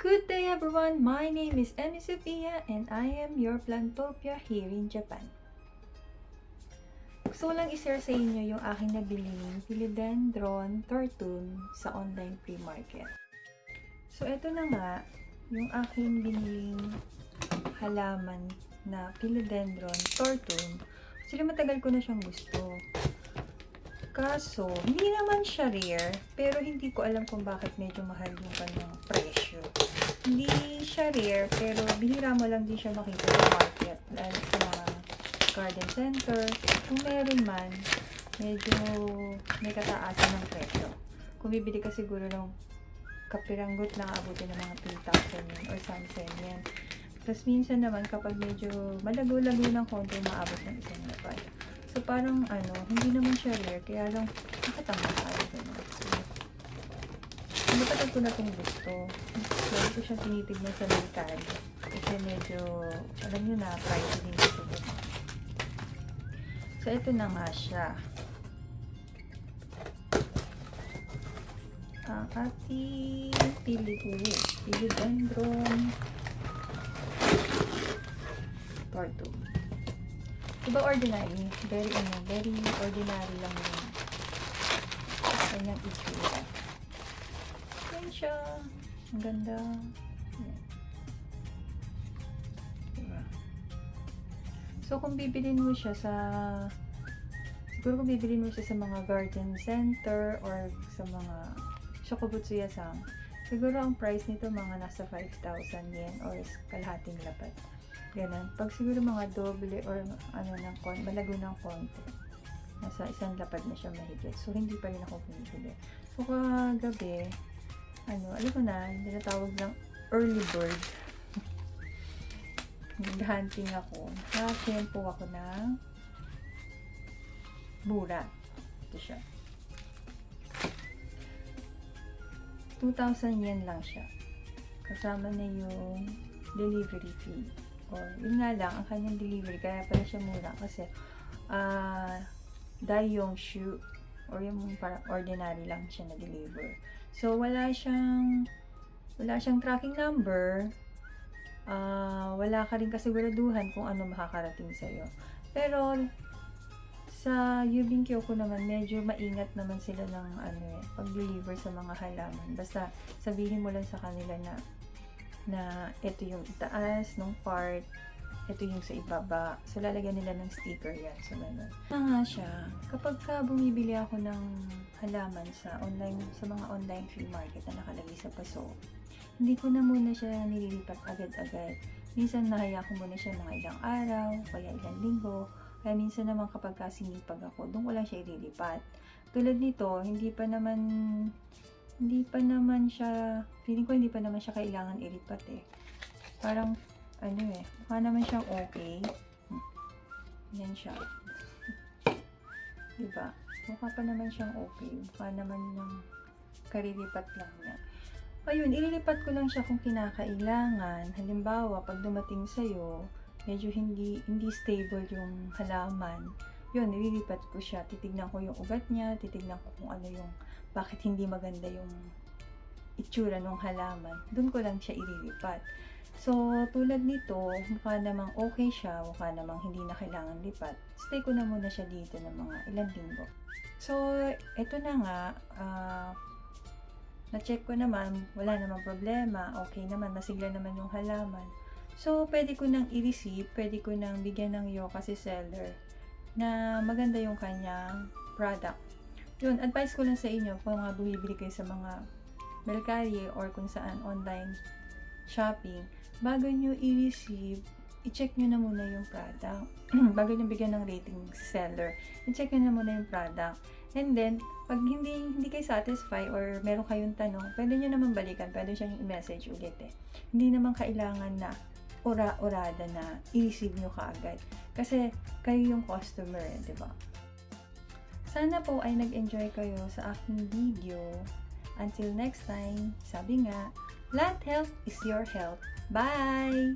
Good day everyone! My name is Emi Sophia and I am your Plantopia here in Japan. Gusto ko lang i-share sa inyo yung aking nabiling Philodendron Tortun sa online free market. So, ito na nga, yung aking biniling halaman na Philodendron Tortun. Sila matagal ko na siyang gusto. Kaso, hindi naman siya rare, pero hindi ko alam kung bakit medyo mahal yung kanyang presyo. Hindi siya rare, pero bihira mo lang din siya makita sa market, lalo sa mga garden center. Kung meron man, medyo may kataasan ng presyo. Kung bibili ka siguro ng kapiranggot na abutin ng mga 3,000 yen or something yan. Tapos minsan naman kapag medyo malago-lago ng konti, maabot ng isang lapad. So, parang, ano, hindi naman siya rare. Kaya lang, bakit ang mahal? So, matagal ko na itong gusto. So, ko siya tinitignan sa mental. Kasi medyo, alam nyo na, pricey din ito. So, ito na nga siya. Ang ating pili-uli. Pili-dendron. Part 2. Iba ordinary. Very, ano, very ordinary lang yun. Yan ang itsura. Yan siya. Ang ganda. So, kung bibilin mo siya sa siguro kung bibilin mo siya sa mga garden center or sa mga shokobutsuya sa siguro ang price nito mga nasa 5,000 yen or kalahating lapad. Ganun. Pag siguro mga doble or ano ng kon, malago ng konti. Nasa isang lapad na siya mahigit. So, hindi pa rin ako pinipili. So, kagabi, ano, alam ko na, tinatawag ng early bird. Nag-hunting ako. Naka-shampoo ako ng mura. Ito siya. 2,000 yen lang siya. Kasama na yung delivery fee. Or, yun nga lang, ang kanyang delivery, kaya pala siya mura kasi, ah, uh, shoe or yung parang ordinary lang siya na deliver. So, wala siyang, wala siyang tracking number, ah, wala ka rin kasiguraduhan kung ano makakarating sa'yo. Pero, sa Yubin Kyoko naman, medyo maingat naman sila ng ano eh, pag-deliver sa mga halaman. Basta sabihin mo lang sa kanila na na ito yung itaas ng part, ito yung sa ibaba. So, lalagyan nila ng sticker yan. So, ganun. Na nga siya, kapag ka bumibili ako ng halaman sa online, sa mga online free market na nakalagay sa paso, hindi ko na muna siya nililipat agad-agad. Minsan, nahaya ko muna siya mga ilang araw, kaya ilang linggo, kaya minsan naman kapag kasinipag ako, doon ko lang siya ililipat. Tulad nito, hindi pa naman hindi pa naman siya feeling ko hindi pa naman siya kailangan ilipat eh. Parang ano eh, mukha naman siyang okay. Yan siya. diba? Mukha pa naman siyang okay. Mukha naman ng karilipat lang niya. Ayun, ililipat ko lang siya kung kinakailangan. Halimbawa, pag dumating sa'yo, medyo hindi hindi stable yung halaman, yun, nililipat ko siya. Titignan ko yung ugat niya, titignan ko kung ano yung, bakit hindi maganda yung itsura ng halaman. Doon ko lang siya ililipat. So, tulad nito, mukha namang okay siya, mukha namang hindi na kailangan lipat. Stay ko na muna siya dito ng mga ilang linggo. So, eto na nga, uh, na-check ko naman, wala namang problema, okay naman, nasigla naman yung halaman. So, pwede ko nang i-receive, pwede ko nang bigyan ng yo kasi seller na maganda yung kanyang product. Yun, advice ko lang sa inyo kung mga bumibili kayo sa mga Mercari or kung saan online shopping, bago nyo i-receive, i-check nyo na muna yung product. bago nyo bigyan ng rating seller, i-check nyo na muna yung product. And then, pag hindi hindi kayo satisfy or meron kayong tanong, pwede nyo naman balikan, pwede siya yung i-message ulit eh. Hindi naman kailangan na ura-urada na i-receive nyo kaagad. Kasi kayo yung customer, eh, di ba? Sana po ay nag-enjoy kayo sa aking video. Until next time, sabi nga, Plant health is your health. Bye!